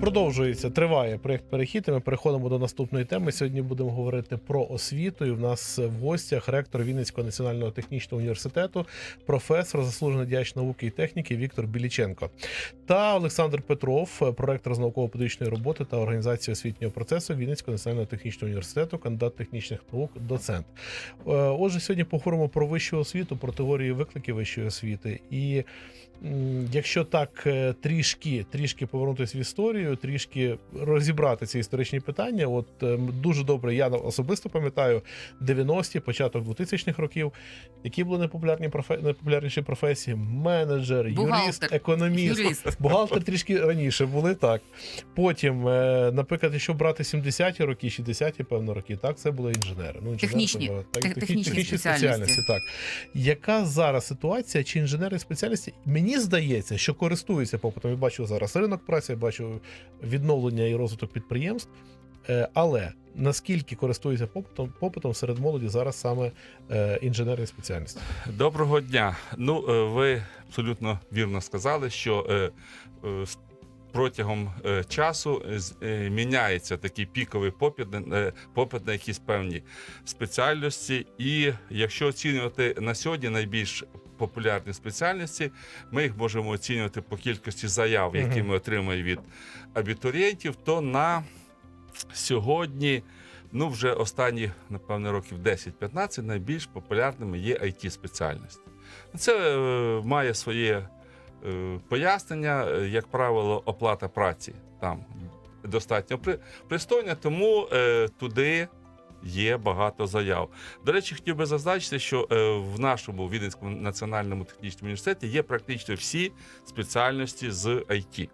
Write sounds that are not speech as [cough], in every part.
Продовжується, триває проєкт перехід. і Ми переходимо до наступної теми. Сьогодні будемо говорити про освіту. І в нас в гостях ректор Вінницького національного технічного університету, професор, заслужений діяч науки і техніки Віктор Біліченко та Олександр Петров, проректор з науково-педагогічної роботи та організації освітнього процесу Вінницького національного технічного університету, кандидат технічних наук, доцент. Е, Отже, сьогодні поговоримо про вищу освіту, про теорії викликів вищої освіти. І якщо так е, трішки, трішки повернутися в історію, трішки розібрати ці історичні питання, от е, дуже добре, я особисто пам'ятаю 90-ті, початок 2000-х років, які були непопулярні профе... найпопулярніші професії: менеджер, юрист, економіст. Юрист. Бухгалтер трішки раніше були так. Потім, е, наприклад, якщо брати 70-ті роки, 60-ті, певно, роки, так, це були інженери. Ну, інженери Технічні- так, тех- технічні спеціальності. так. Яка зараз ситуація, чи інженери спеціальності? Мені здається, що користуються попитом. Я бачу зараз ринок праці, я бачу відновлення і розвиток підприємств. Е, Але наскільки користуються попитом, попитом серед молоді зараз саме е, інженерні спеціальності? Доброго дня. Ну, е, ви абсолютно вірно сказали, що протягом часу міняється такий піковий попит, попит на якісь певні спеціальності. І якщо оцінювати на сьогодні найбільш популярні спеціальності, ми їх можемо оцінювати по кількості заяв, які ми отримуємо від абітурієнтів, то на сьогодні. Ну, вже останні, напевно, років 10-15 найбільш популярними є it спеціальності. Це е, має своє е, пояснення, як правило, оплата праці там достатньо пристойна, тому е, туди є багато заяв. До речі, хотів би зазначити, що е, в нашому Віденському національному технічному університеті є практично всі спеціальності з IT.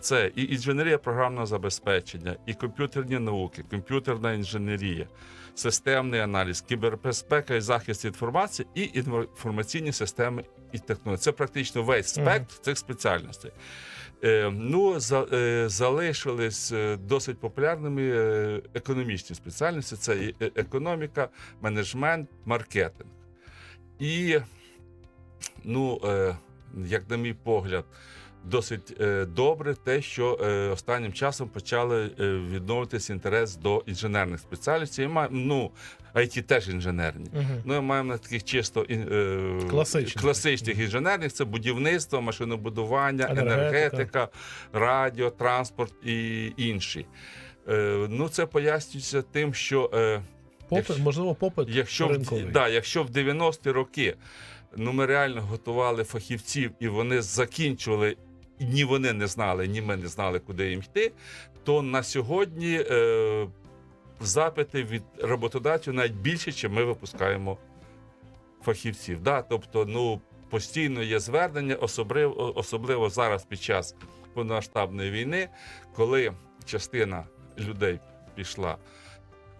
Це і інженерія програмного забезпечення, і комп'ютерні науки, комп'ютерна інженерія, системний аналіз, кібербезпека і захист інформації, і інформаційні системи і технології. Це практично весь спектр цих спеціальностей. Е, ну, е, залишились е, досить популярними економічні спеціальності: це економіка, менеджмент, маркетинг. І, ну, як на мій погляд, досить е, добре те, що е, останнім часом почали е, відновитися інтерес до інженерних спеціальностей. І ма- Ну, IT теж інженерні. Угу. Ну, ми маємо на таких чисто е, Класичних. класичних інженерних: це будівництво, машинобудування, Енергетика. енергетика, радіо, транспорт і інші. Е, ну, це пояснюється тим, що е, Попит, Якщо- можливо, попит якщо в, да, якщо в 90-ті роки ну, ми реально готували фахівців і вони закінчували. Ні вони не знали, ні ми не знали, куди їм йти. То на сьогодні е, запити від роботодавців навіть більше, чим ми випускаємо фахівців. Да? Тобто, ну постійно є звернення, особливо, особливо зараз під час повномасштабної війни, коли частина людей пішла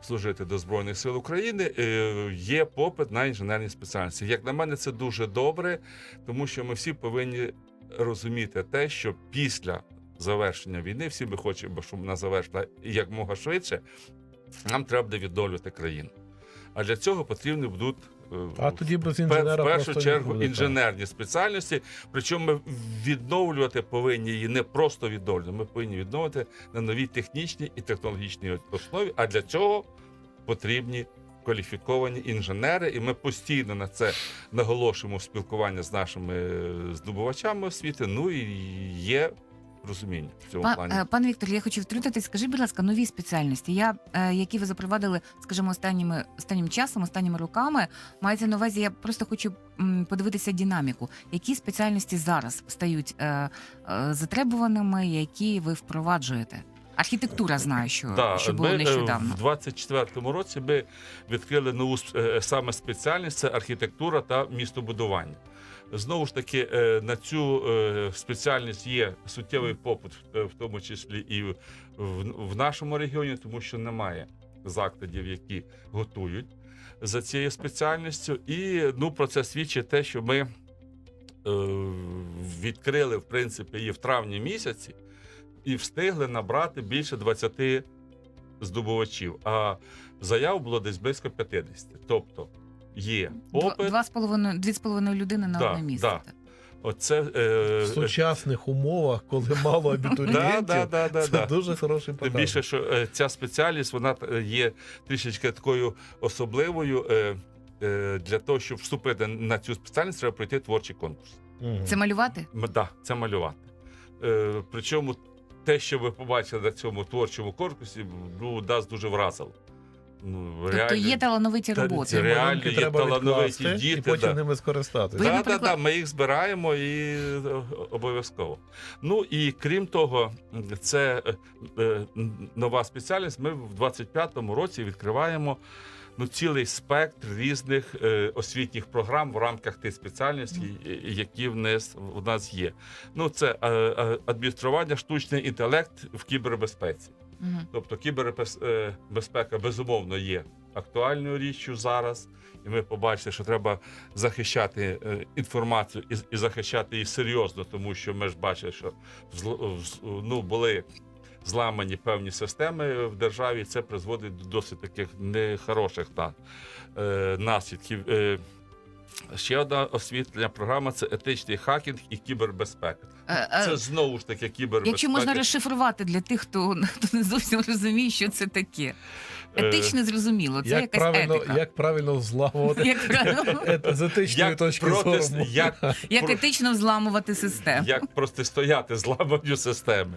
служити до Збройних сил України, е, є попит на інженерні спеціальності. Як на мене, це дуже добре, тому що ми всі повинні розуміти те, що після завершення війни, всі ми хочемо, щоб вона завершила якмога швидше, нам треба буде відновлювати країну. А для цього потрібні будуть е, А тоді без інженера в першу чергу інженерні спеціальності. Причому ми відновлювати повинні її не просто відновлювати, ми повинні відновити на новій технічній і технологічній основі. А для цього потрібні кваліфіковані інженери, і ми постійно на це наголошуємо в спілкуванні з нашими е, здобувачами освіти. Ну і є розуміння в цьому Па- плані. е, Пане Віктор, я хочу втрутитись. Скажіть, будь ласка, нові спеціальності, я, е, які ви запровадили, скажімо, останніми останнім часом, останніми роками, мається на увазі, я просто хочу подивитися динаміку. Які спеціальності зараз стають е, е, затребуваними, які ви впроваджуєте? Архітектура знаю, що, Да, що було ми, е, нещодавно. В 24-му році ми відкрили нову е, саме спеціальність це архітектура та містобудування. Знову ж таки, е, на цю е, спеціальність є суттєвий попит, е, в тому числі і в, нашому регіоні, тому що немає закладів, які готують за цією спеціальністю. І ну, про це свідчить те, що ми е, відкрили в принципі її в травні місяці і встигли набрати більше 20 здобувачів. А заяв було десь близько 50. Тобто є попит. два з половиною, дві з половиною людини на Да, одне місце. да. Оце В е, сучасних умовах, коли мало абітурієнтів, [laughs] да, да, да, це да. дуже хороший Тим більше, що е, ця спеціальність вона е, є трішечки такою особливою. е, е, Для того, щоб вступити на цю спеціальність, треба пройти творчий конкурс. Це малювати? М, Да, це малювати. Е, Причому те, що ви побачили на цьому творчому конкурсі, ну, нас дуже вразило. Ну, Тобто є талановиті роботи. це реально є треба талановиті діти, і потім да. ними скористатися. Так, наприклад- так, ми їх збираємо і е, обов'язково. Ну і крім того, це е, е, нова спеціальність. Ми в 25-му році відкриваємо ну, цілий спектр різних е, освітніх програм в рамках тих спеціальностей, е, які в нас, в нас є. Ну, це е, е, адміністрування штучний інтелект в кібербезпеці. Мгм. Тобто кібербезпека безумовно є актуальною річчю зараз, і ми побачили, що треба захищати інформацію і, захищати її серйозно, тому що ми ж бачили, що ну, були зламані певні системи в державі. Це призводить до досить таких нехороших е, наслідків. Е, Ще одна освітлення програма це етичний хакінг і кібербезпека. Е, е, Це знову ж таки кібербезпека. Якщо можна розшифрувати для тих, хто [laughs] не зовсім розуміє, що це таке. Етично зрозуміло, це як, якась правильно, етика. як правильно взламувати Як, правильно, з етичної Як точки проти- зору. як як етично взламувати систему. Як протистояти зламанню системи.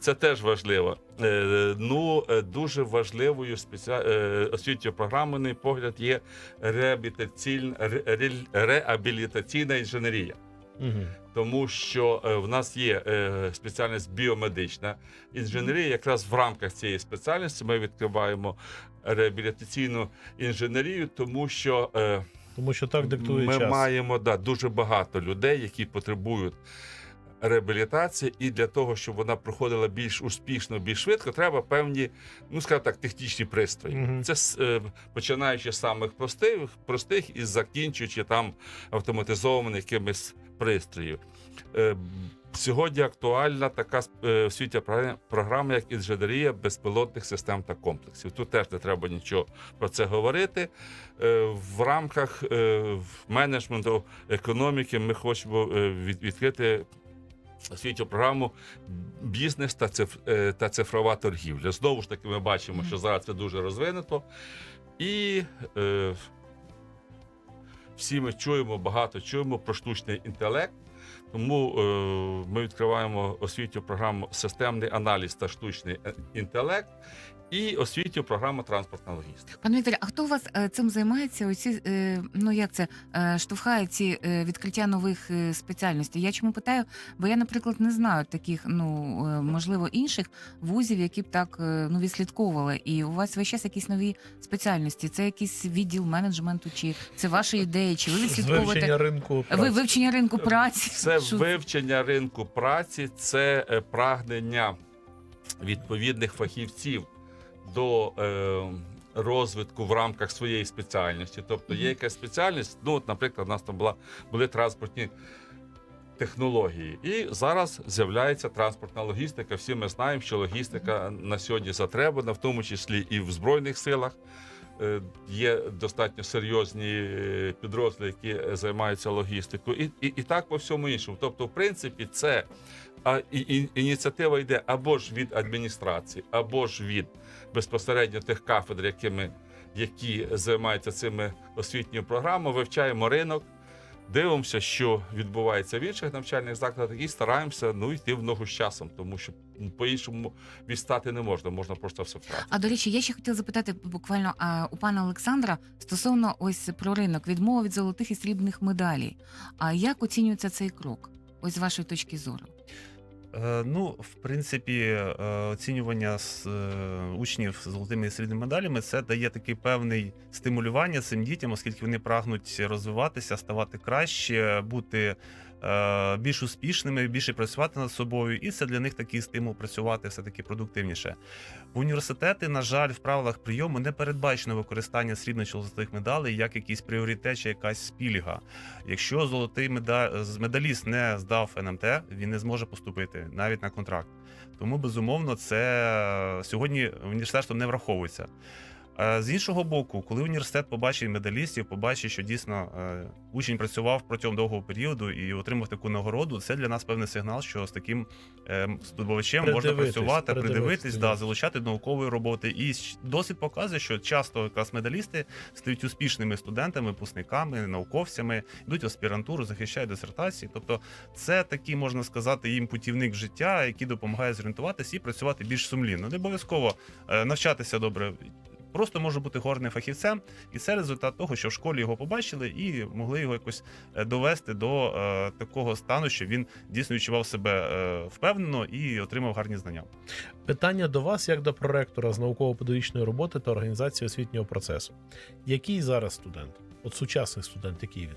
Це теж важливо. Е, Ну, е, дуже важливою спеціа... е, освітньою програмою, на мій погляд, є реабілітаційна, ре- ре- реабілітаційна інженерія. Тому що е, в нас є е, спеціальність біомедична інженерія. Якраз в рамках цієї спеціальності ми відкриваємо реабілітаційну інженерію, тому що е, Тому що так диктує ми час. маємо да, дуже багато людей, які потребують реабілітації, і для того, щоб вона проходила більш успішно, більш швидко, треба певні, ну скажімо так, технічні пристрої. Мгм. Це е, починаючи з самих простих, простих і закінчуючи там автоматизованими якимись пристроїв. Е, Сьогодні актуальна така е, освітня програ- програма, як інженерія безпілотних систем та комплексів. Тут теж не треба нічого про це говорити. В рамках менеджменту економіки ми хочемо відкрити освітню програму бізнес та циф- е, та цифрова торгівля. Знову ж таки, ми бачимо, що зараз це дуже розвинуто. І е, всі ми чуємо, багато чуємо про штучний інтелект. Тому е, ми відкриваємо освітню програму Системний аналіз та штучний е, інтелект і освітню програму транспортна логістика. Пане Вікторе, а хто у вас е, цим займається? Оці е, ну як це е, штовхає ці е, відкриття нових спеціальностей? Я чому питаю? Бо я, наприклад, не знаю таких, ну можливо, інших вузів, які б так ну відслідковували. І у вас весь час якісь нові спеціальності. Це якийсь відділ менеджменту, чи це ваші ідеї, чи ви відслідковуєте? вивчення ринку. Ви вивчення ринку праці? Це Що- вивчення ринку праці, це е, прагнення відповідних фахівців до е, розвитку в рамках своєї спеціальності. Тобто є якась спеціальність, ну, от, наприклад, у нас там була, були транспортні технології. І зараз з'являється транспортна логістика. Всі ми знаємо, що логістика на сьогодні затребана, в тому числі і в Збройних силах. Е, Є достатньо серйозні е, підрозділи, які е, займаються логістикою, і, і, і так по всьому іншому. Тобто, в принципі, це а, і, і, ініціатива йде або ж від адміністрації, або ж від безпосередньо тих кафедр, якими, які займаються цими освітніми програмами, вивчаємо ринок. Дивимося, що відбувається в інших навчальних закладах, і стараємося ну йти в ногу з часом, тому що по-іншому відстати не можна, можна просто все втратити. А до речі, я ще хотіла запитати буквально а, у пана Олександра стосовно ось про ринок відмова від золотих і срібних медалей. А як оцінюється цей крок? Ось з вашої точки зору? Е, Ну, в принципі, е, оцінювання з е, учнів з золотими і срібними медалями це дає такий певний стимулювання цим дітям, оскільки вони прагнуть розвиватися, ставати краще, бути більш успішними, більше працювати над собою, і це для них такий стимул працювати все таки продуктивніше. В університети, на жаль, в правилах прийому не передбачено використання срібних чи золотих медалей як якийсь пріоритет чи якась спільга. Якщо золотий меда... з- медаліст не здав НМТ, він не зможе поступити навіть на контракт. Тому безумовно це сьогодні міністерство не враховується. Е, З іншого боку, коли університет побачить медалістів, побачить, що дійсно е, учень працював протягом довгого періоду і отримав таку нагороду, це для нас певний сигнал, що з таким е, здобувачем можна працювати, придивитись, придивитись, да. залучати до наукової роботи. І досвід показує, що часто якраз медалісти стають успішними студентами, випускниками, науковцями, йдуть в аспірантуру, захищають дисертації. Тобто, це такий можна сказати їм путівник життя, який допомагає зорієнтуватися і працювати більш сумлінно. Не обов'язково е, навчатися добре. Просто може бути горним фахівцем, і це результат того, що в школі його побачили і могли його якось е, довести до е, такого стану, що він дійсно відчував себе е, впевнено і отримав гарні знання. Питання до вас, як до проректора з науково-педагогічної роботи та організації освітнього процесу. Який зараз студент? От сучасний студент, який він?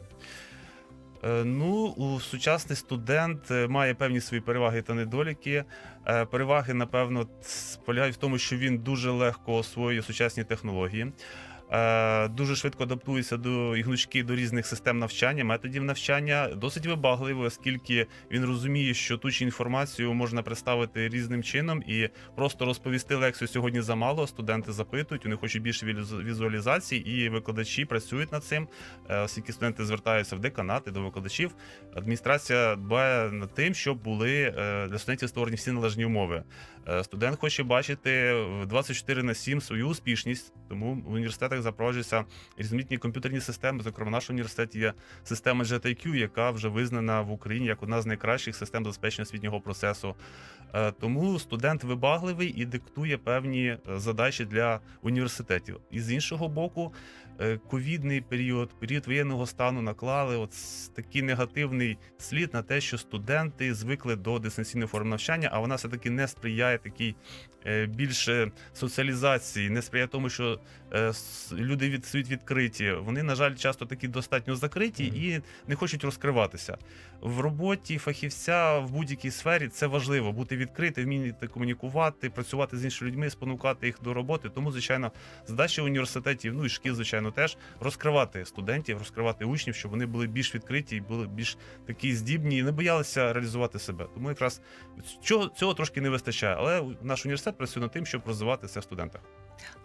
Е, Ну, у сучасний студент е, має певні свої переваги та недоліки. Е, Переваги, напевно, полягають в тому, що він дуже легко освоює сучасні технології. Е, Дуже швидко адаптується до і гнучки до різних систем навчання, методів навчання, досить вибагливий, оскільки він розуміє, що ту чи інформацію можна представити різним чином, і просто розповісти лекцію сьогодні замало. Студенти запитують, вони хочуть більше візу- візуалізацій, і викладачі працюють над цим. Е, Оскільки студенти звертаються в деканати до викладачів, адміністрація дбає над тим, щоб були е, для студентів створені всі належні умови. Студент хоче бачити в 24 на 7 свою успішність, тому в університетах запроваджуються різноманітні комп'ютерні системи. Зокрема, в нашому університеті є система GTQ, яка вже визнана в Україні як одна з найкращих систем забезпечення освітнього процесу. Е, Тому студент вибагливий і диктує певні е, задачі для університетів. І з іншого боку, ковідний період, період воєнного стану наклали от такий негативний слід на те, що студенти звикли до дистанційної форми навчання, а вона все таки не сприяє такій е, більше соціалізації, не сприяє тому, що е, люди від світ відкриті. Вони, на жаль, часто такі достатньо закриті Мгм. і не хочуть розкриватися. В роботі фахівця в будь-якій сфері це важливо бути відкритим, вміти комунікувати, працювати з іншими людьми, спонукати їх до роботи. Тому, звичайно, задача університетів, ну і шкіл, звичайно, теж розкривати студентів, розкривати учнів, щоб вони були більш відкриті і були більш такі здібні і не боялися реалізувати себе. Тому якраз цього, цього трошки не вистачає. Але наш університет працює над тим, щоб розвивати це в студентах.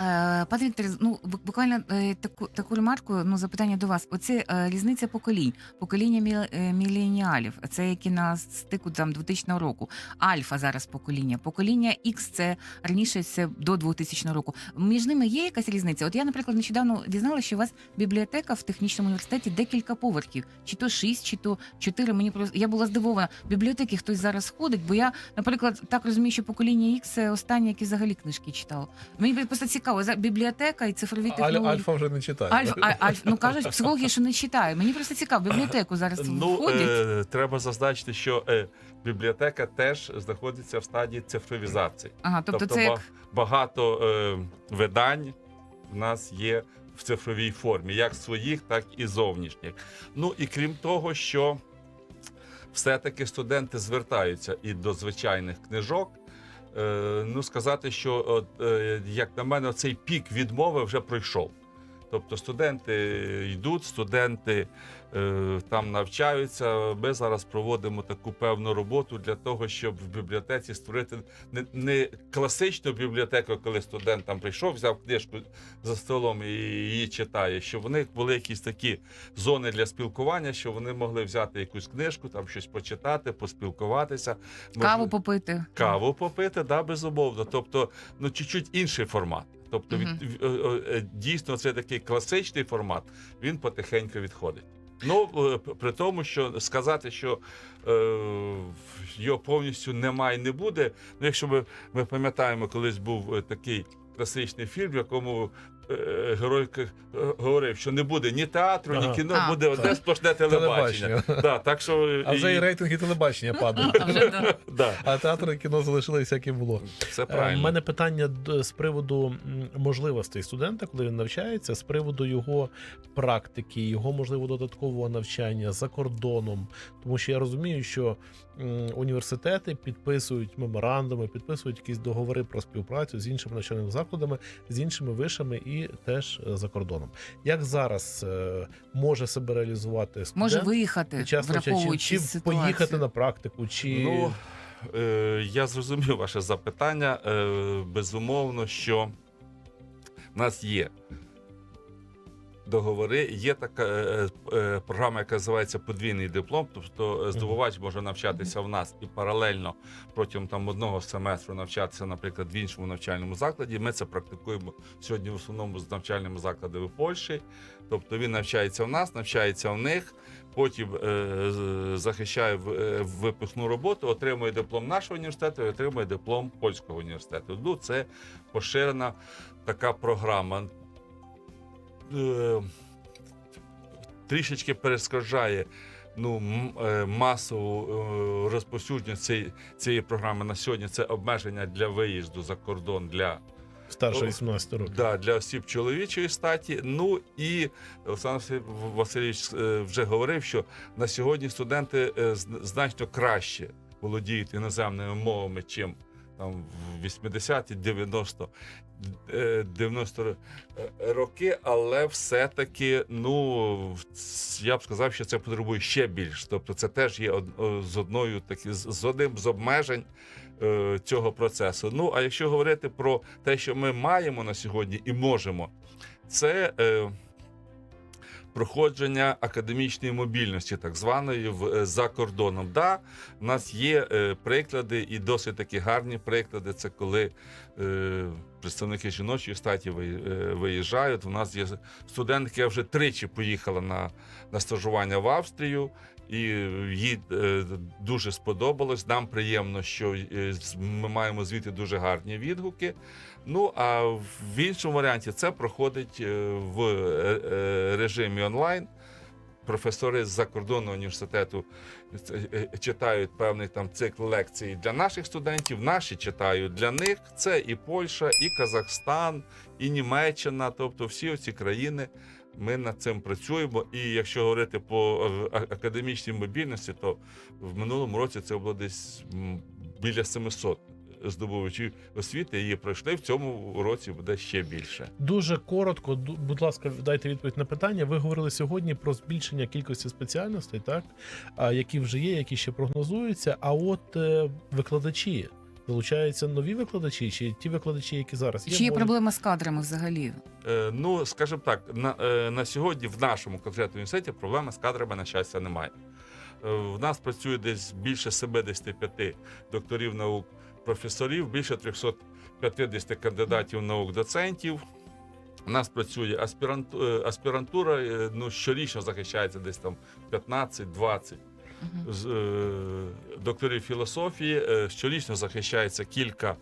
Е, Пане Вікторе, ну буквально е, таку таку ремарку, ну запитання до вас. Оце е, різниця поколінь, покоління міл- міленіалів, це які на стику там 2000 року. Альфа зараз покоління, покоління X це раніше це до 2000 року. Між ними є якась різниця? От я, наприклад, нещодавно дізналася, що у вас бібліотека в технічному університеті декілька поверхів, чи то 6, чи то 4. Мені просто я була здивована. В бібліотеки хтось зараз ходить, бо я, наприклад, так розумію, що покоління X це останнє, яке взагалі книжки читало. Мені просто цікаво, за бібліотека і цифрові Аль, технології. Альфа вже не читає. Альфа, а- альф, ну кажуть, психологи, що не читає. Мені просто цікаво, в бібліотеку зараз Ну, входять. е, треба зазначити, що е, бібліотека теж знаходиться в стадії цифровізації. Ага, тобто, тобто це як багато е, видань в нас є в цифровій формі, як своїх, так і зовнішніх. Ну і крім того, що все-таки студенти звертаються і до звичайних книжок. Е, ну, сказати, що, е, як на мене, цей пік відмови вже пройшов. Тобто студенти йдуть, студенти е, там навчаються. Ми зараз проводимо таку певну роботу для того, щоб в бібліотеці створити не, не класичну бібліотеку, коли студент там прийшов, взяв книжку за столом і її читає. Щоб вони були якісь такі зони для спілкування, щоб вони могли взяти якусь книжку, там щось почитати, поспілкуватися. каву Можливо, попити. Каву попити, да, безумовно. Тобто, ну чуть-чуть інший формат. Тобто, від, в- е, е, дійсно, це такий класичний формат, він потихеньку відходить. Ну, е, при тому, що сказати, що е, його повністю немає і не буде. Ну, якщо ми, ми пам'ятаємо, колись був е, такий класичний фільм, в якому е, герой к- е, говорив, що не буде ні театру, ні кіно, А. буде одне сплошне телебачення. Телебачення. Да, так що, А вже і- і рейтинги телебачення падають. А да. [laughs] театр і кіно залишилися, як і було. це У мене питання з приводу можливостей студента, коли він навчається, з приводу його практики, його можливо додаткового навчання за кордоном. Тому що я розумію, що університети підписують меморандуми, підписують якісь договори про співпрацю з іншими навчальними закладами, з іншими вишами і теж е, за кордоном. Як зараз е, може себе реалізувати студент Може виїхати, під час навчання, чи, чи поїхати на практику, чи Ну, е, я зрозумів ваше запитання. Е, безумовно, що У нас є договори, є така е, е, програма, яка називається подвійний диплом. Тобто е, здобувач може навчатися в нас і паралельно протягом там одного семестру навчатися, наприклад, в іншому навчальному закладі. Ми це практикуємо сьогодні в основному з навчальними закладами Польщі. Тобто він навчається в нас, навчається в них. Потім е, захищає е, випускну роботу, отримує диплом нашого університету і отримує диплом польського університету. Ну, це поширена така програма. Е, трішечки перешкоджає ну, е, масову е, розповсюдження цієї, цієї програми на сьогодні. Це обмеження для виїзду за кордон для Старше О, 18 років. Да, для осіб чоловічої статі. Ну і Олександр Васильович вже говорив, що на сьогодні студенти значно краще володіють іноземними мовами, чим там в 80-ті, 90 е, 90 е, роки, але все-таки, ну я б сказав, що це потребує ще більш. Тобто, це теж є з одною такі з з одним з обмежень е, цього процесу. Ну а якщо говорити про те, що ми маємо на сьогодні і можемо, це е, проходження академічної мобільності, так званої в е, за кордоном. Да, в нас є е, приклади, і досить такі гарні приклади. Це коли е, представники жіночої статі е, виїжджають. У нас є студентка, яка вже тричі поїхала на, на стажування в Австрію. І їй е, дуже сподобалось. Нам приємно, що е, ми маємо звідти дуже гарні відгуки. Ну а в іншому варіанті це проходить в режимі онлайн. Професори з закордонного університету е, е, читають певний там цикл лекцій для наших студентів. Наші читають для них. Це і Польща, і Казахстан, і Німеччина, тобто всі ці країни. Ми над цим працюємо. І якщо говорити по е, академічній мобільності, то в минулому році це було десь біля 700 здобувачів освіти. Її пройшли в цьому році буде ще більше. Дуже коротко, ду- будь ласка, дайте відповідь на питання. Ви говорили сьогодні про збільшення кількості спеціальностей, так а які вже є, які ще прогнозуються. А от е, викладачі залучаються нові викладачі, чи ті викладачі, які зараз є, Чи є можуть- проблема з кадрами взагалі? Е, ну, скажімо так, на, е, на сьогодні в нашому конкретному університеті проблеми з кадрами, на щастя, немає. Е, в нас працює десь більше 75 докторів наук, професорів, більше 350 кандидатів наук, доцентів. У нас працює аспіранту- е, аспірантура, е, ну, щорічно захищається десь там 15-20 Мгм. з е, докторів філософії. Щорічно захищається кілька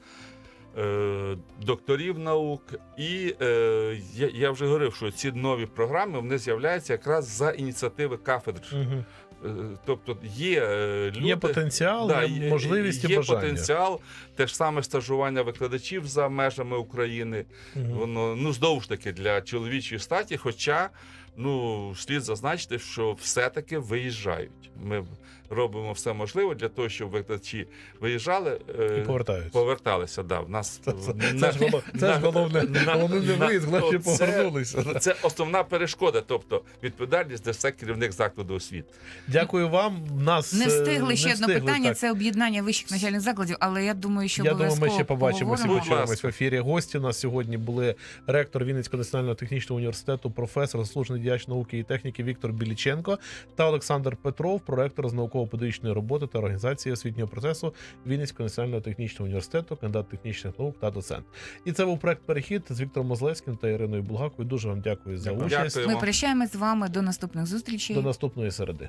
е, докторів наук. І е, я, вже говорив, що ці нові програми вони з'являються якраз за ініціативи кафедр. Мгм. Е, тобто є е, люди, є потенціал, Да, є можливість є і бажання. потенціал, те ж саме стажування викладачів за межами України. Угу. Воно ну знову ж таки для чоловічої статі. Хоча ну слід зазначити, що все-таки виїжджають. Ми робимо все можливе для того, щоб викладачі виїжджали е, І повертаються. поверталися. Да, в нас Це, це, на- це ж головне, це ж головне. на- Головне не на- виїзд, головне повернулися. Це основна перешкода, тобто відповідальність несе керівник закладу освіти. Дякую вам. Нас Не е, встигли ще не одне питання. так. Це об'єднання вищих навчальних закладів, але я думаю, що Я думаю, ми ще побачимося почуємось в ефірі. Гості у нас сьогодні були ректор Вінницького національного технічного університету, професор, заслужений діяч науки і техніки Віктор Біліченко та Олександр Петров, проректор з науково-педагогічної роботи та організації освітнього процесу Вінницького національного технічного університету, кандидат технічних наук та доцент. І це був проект Перехід з Віктором Мозлевським та Іриною Булгаковою. Дуже вам дякую за Дякую. участь. Дякую. Ми прощаємось з вами до наступних зустрічей. До наступної середи.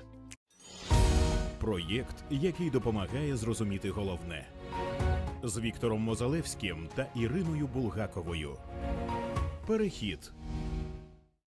Проєкт, який допомагає зрозуміти головне з Віктором Мозалевським та Іриною Булгаковою. Перехід